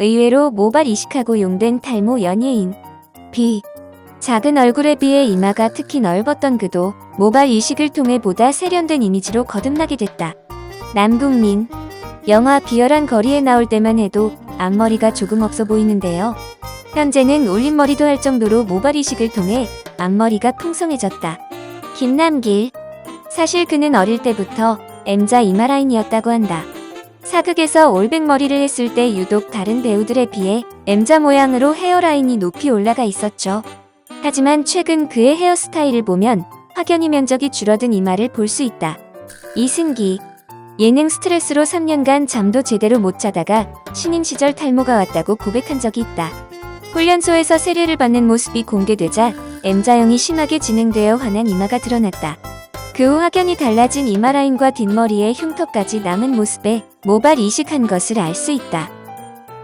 의외로 모발 이식하고 용된 탈모 연예인. B. 작은 얼굴에 비해 이마가 특히 넓었던 그도 모발 이식을 통해 보다 세련된 이미지로 거듭나게 됐다. 남궁민. 영화 비열한 거리에 나올 때만 해도 앞머리가 조금 없어 보이는데요. 현재는 올림머리도 할 정도로 모발 이식을 통해 앞머리가 풍성해졌다. 김남길. 사실 그는 어릴 때부터 M자 이마 라인이었다고 한다. 사극에서 올백머리를 했을 때 유독 다른 배우들에 비해 M자 모양으로 헤어라인이 높이 올라가 있었죠. 하지만 최근 그의 헤어스타일을 보면 확연히 면적이 줄어든 이마를 볼 수 있다. 이승기. 예능 스트레스로 3년간 잠도 제대로 못 자다가 신인 시절 탈모가 왔다고 고백한 적이 있다. 훈련소에서 세례를 받는 모습이 공개되자 M자형이 심하게 진행되어 환한 이마가 드러났다. 그 후 확연히 달라진 이마 라인과 뒷머리에 흉터까지 남은 모습에 모발 이식한 것을 알 수 있다.